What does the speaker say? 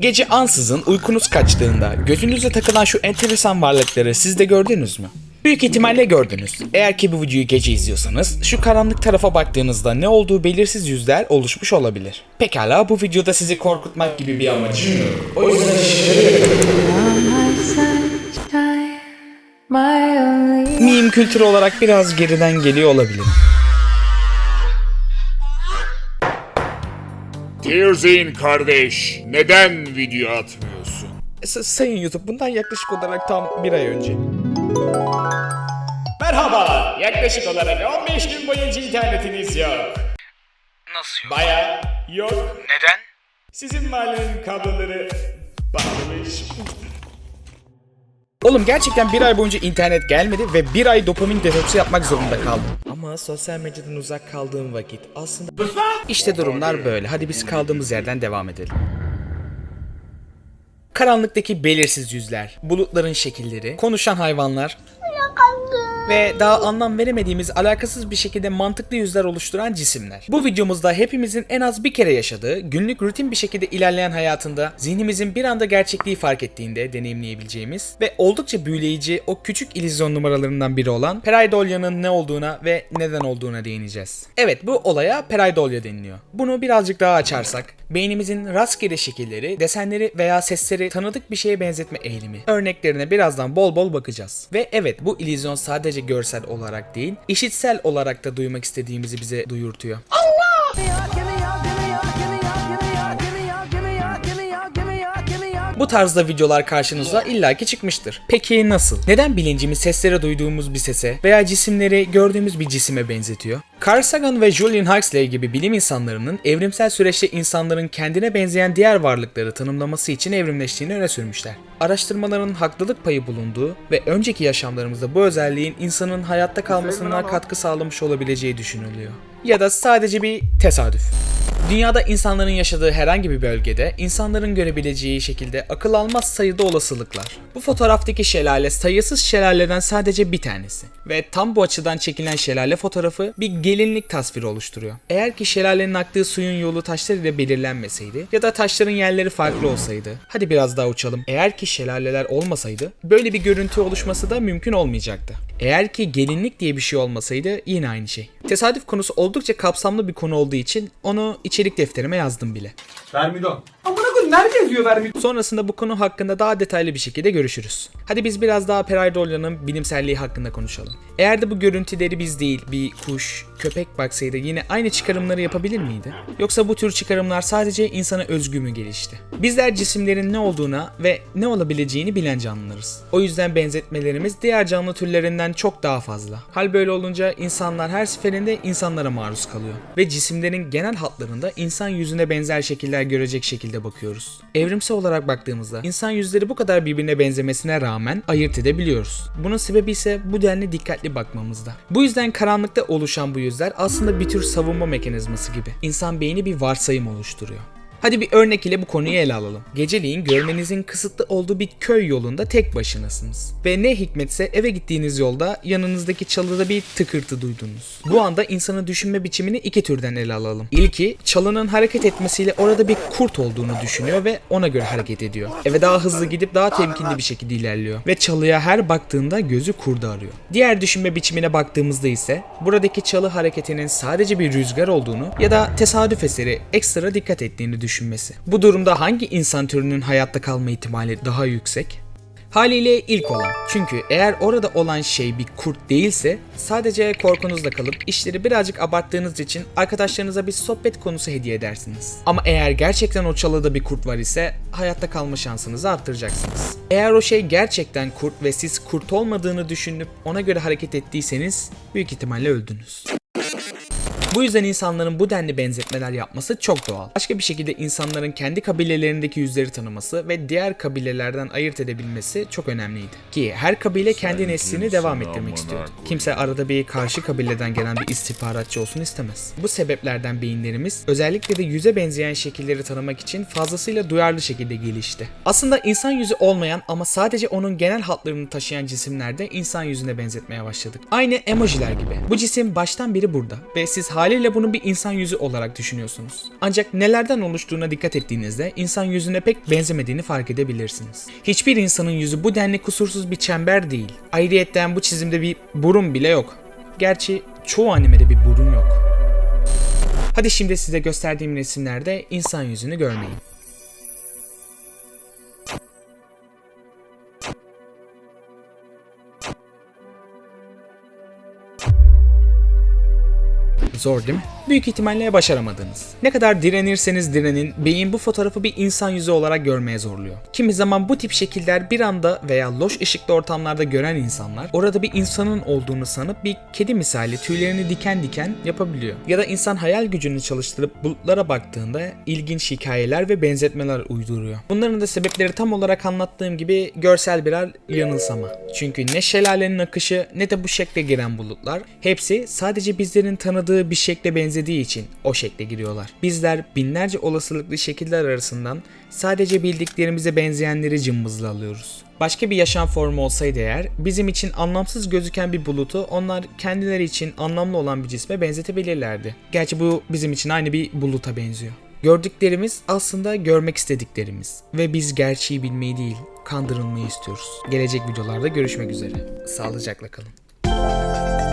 Gece ansızın uykunuz kaçtığında gözünüze takılan şu enteresan varlıkları siz de gördünüz mü? Büyük ihtimalle gördünüz. Eğer ki bu videoyu gece izliyorsanız şu karanlık tarafa baktığınızda ne olduğu belirsiz yüzler oluşmuş olabilir. Pekala bu videoda sizi korkutmak gibi bir amacım yok. O yüzden meme kültürü olarak biraz geriden geliyor olabilirim. Tearzin kardeş, neden video atmıyorsun? S- Sayın YouTube bundan yaklaşık olarak tam bir ay önce. Merhaba. Yaklaşık olarak 15 gün boyunca internetiniz yok. Nasıl yok? Baya yok. Neden? Sizin mahallenin kabloları patlamış. Oğlum gerçekten bir ay boyunca internet gelmedi ve bir ay dopamin detoksu yapmak zorunda kaldım. Ama sosyal medyadan uzak kaldığım vakit aslında... İşte durumlar böyle. Hadi biz kaldığımız yerden devam edelim. Karanlıktaki belirsiz yüzler, bulutların şekilleri, konuşan hayvanlar ve daha anlam veremediğimiz alakasız bir şekilde mantıklı yüzler oluşturan cisimler. Bu videomuzda hepimizin en az bir kere yaşadığı, günlük rutin bir şekilde ilerleyen hayatında zihnimizin bir anda gerçekliği fark ettiğinde deneyimleyebileceğimiz ve oldukça büyüleyici o küçük illüzyon numaralarından biri olan Pareidolya'nın ne olduğuna ve neden olduğuna değineceğiz. Evet bu olaya Pareidolya deniliyor. Bunu birazcık daha açarsak, beynimizin rastgele şekilleri, desenleri veya sesleri tanıdık bir şeye benzetme eğilimi. Örneklerine birazdan bol bol bakacağız. Ve evet bu illüzyon sadece görsel olarak değil, işitsel olarak da duymak istediğimizi bize duyurtuyor. Bu tarzda videolar karşınıza illaki çıkmıştır. Peki nasıl? Neden bilincimiz seslere duyduğumuz bir sese veya cisimleri gördüğümüz bir cisime benzetiyor? Carl Sagan ve Julian Huxley gibi bilim insanlarının evrimsel süreçte insanların kendine benzeyen diğer varlıkları tanımlaması için evrimleştiğini öne sürmüşler. Araştırmaların haklılık payı bulunduğu ve önceki yaşamlarımızda bu özelliğin insanın hayatta kalmasına katkı sağlamış olabileceği düşünülüyor. Ya da sadece bir tesadüf. Dünyada insanların yaşadığı herhangi bir bölgede insanların görebileceği şekilde akıl almaz sayıda olasılıklar. Bu fotoğraftaki şelale sayısız şelaleden sadece bir tanesi. Ve tam bu açıdan çekilen şelale fotoğrafı bir gelinlik tasviri oluşturuyor. Eğer ki şelalenin aktığı suyun yolu taşlar ile belirlenmeseydi ya da taşların yerleri farklı olsaydı. Hadi biraz daha uçalım. Eğer ki şelaleler olmasaydı böyle bir görüntü oluşması da mümkün olmayacaktı. Eğer ki gelinlik diye bir şey olmasaydı yine aynı şey. Tesadüf konusu oldukça kapsamlı bir konu olduğu için onu içerik defterime yazdım bile. Vermidon. Amına koyayım nerede yazıyor Vermidon? Sonrasında bu konu hakkında daha detaylı bir şekilde görüşürüz. Hadi biz biraz daha Pareidolya'nın bilimselliği hakkında konuşalım. Eğer de bu görüntüleri biz değil bir kuş, köpek baksaydı yine aynı çıkarımları yapabilir miydi? Yoksa bu tür çıkarımlar sadece insana özgü mü gelişti? Bizler cisimlerin ne olduğuna ve ne olabileceğini bilen canlılarız. O yüzden benzetmelerimiz diğer canlı türlerinden çok daha fazla. Hal böyle olunca insanlar her seferinde insanlara maruz kalıyor. Ve cisimlerin genel hatlarında insan yüzüne benzer şekiller görecek şekilde bakıyoruz. Evrimsel olarak baktığımızda insan yüzleri bu kadar birbirine benzemesine rağmen ayırt edebiliyoruz. Bunun sebebi ise bu denli dikkatli bakmamızda. Bu yüzden karanlıkta oluşan bu yüzler aslında bir tür savunma mekanizması gibi. İnsan beyni bir varsayım oluşturuyor. Hadi bir örnek ile bu konuyu ele alalım. Geceliğin görmenizin kısıtlı olduğu bir köy yolunda tek başınasınız. Ve ne hikmetse eve gittiğiniz yolda yanınızdaki çalıda bir tıkırtı duydunuz. Bu anda insanın düşünme biçimini iki türden ele alalım. İlki çalının hareket etmesiyle orada bir kurt olduğunu düşünüyor ve ona göre hareket ediyor. Eve daha hızlı gidip daha temkinli bir şekilde ilerliyor. Ve çalıya her baktığında gözü kurdu arıyor. Diğer düşünme biçimine baktığımızda ise buradaki çalı hareketinin sadece bir rüzgar olduğunu ya da tesadüf eseri ekstra dikkat ettiğini düşünmesi. Bu durumda hangi insan türünün hayatta kalma ihtimali daha yüksek? Haliyle ilk olan. Çünkü eğer orada olan şey bir kurt değilse sadece korkunuzla kalıp işleri birazcık abarttığınız için arkadaşlarınıza bir sohbet konusu hediye edersiniz. Ama eğer gerçekten o çalıda bir kurt var ise hayatta kalma şansınızı arttıracaksınız. Eğer o şey gerçekten kurt ve siz kurt olmadığını düşünüp ona göre hareket ettiyseniz büyük ihtimalle öldünüz. Bu yüzden insanların bu denli benzetmeler yapması çok doğal. Başka bir şekilde insanların kendi kabilelerindeki yüzleri tanıması ve diğer kabilelerden ayırt edebilmesi çok önemliydi. Ki her kabile kendi neslini devam ettirmek istiyordu. Kimse arada bir karşı kabileden gelen bir istihbaratçı olsun istemez. Bu sebeplerden beyinlerimiz özellikle de yüze benzeyen şekilleri tanımak için fazlasıyla duyarlı şekilde gelişti. Aslında insan yüzü olmayan ama sadece onun genel hatlarını taşıyan cisimlerde insan yüzüne benzetmeye başladık. Aynı emojiler gibi. Bu cisim baştan beri burada ve siz hala Haliyle bunu bir insan yüzü olarak düşünüyorsunuz. Ancak nelerden oluştuğuna dikkat ettiğinizde insan yüzüne pek benzemediğini fark edebilirsiniz. Hiçbir insanın yüzü bu denli kusursuz bir çember değil. Ayrıyetten bu çizimde bir burun bile yok. Gerçi çoğu animede bir burun yok. Hadi şimdi size gösterdiğim resimlerde insan yüzünü görmeyin. Zor değil mi? Büyük ihtimalle başaramadınız. Ne kadar direnirseniz direnin, beyin bu fotoğrafı bir insan yüzü olarak görmeye zorluyor. Kimi zaman bu tip şekiller bir anda veya loş ışıklı ortamlarda gören insanlar orada bir insanın olduğunu sanıp bir kedi misali tüylerini diken diken yapabiliyor. Ya da insan hayal gücünü çalıştırıp bulutlara baktığında ilginç hikayeler ve benzetmeler uyduruyor. Bunların da sebepleri tam olarak anlattığım gibi görsel birer yanılsama. Çünkü ne şelalenin akışı ne de bu şekle giren bulutlar hepsi sadece bizlerin tanıdığı bir şekle benzediği için o şekle giriyorlar. Bizler binlerce olasılıklı şekiller arasından sadece bildiklerimize benzeyenleri cımbızla alıyoruz. Başka bir yaşam formu olsaydı eğer bizim için anlamsız gözüken bir bulutu onlar kendileri için anlamlı olan bir cisme benzetebilirlerdi. Gerçi bu bizim için aynı bir buluta benziyor. Gördüklerimiz aslında görmek istediklerimiz ve biz gerçeği bilmeyi değil, kandırılmayı istiyoruz. Gelecek videolarda görüşmek üzere. Sağlıcakla kalın.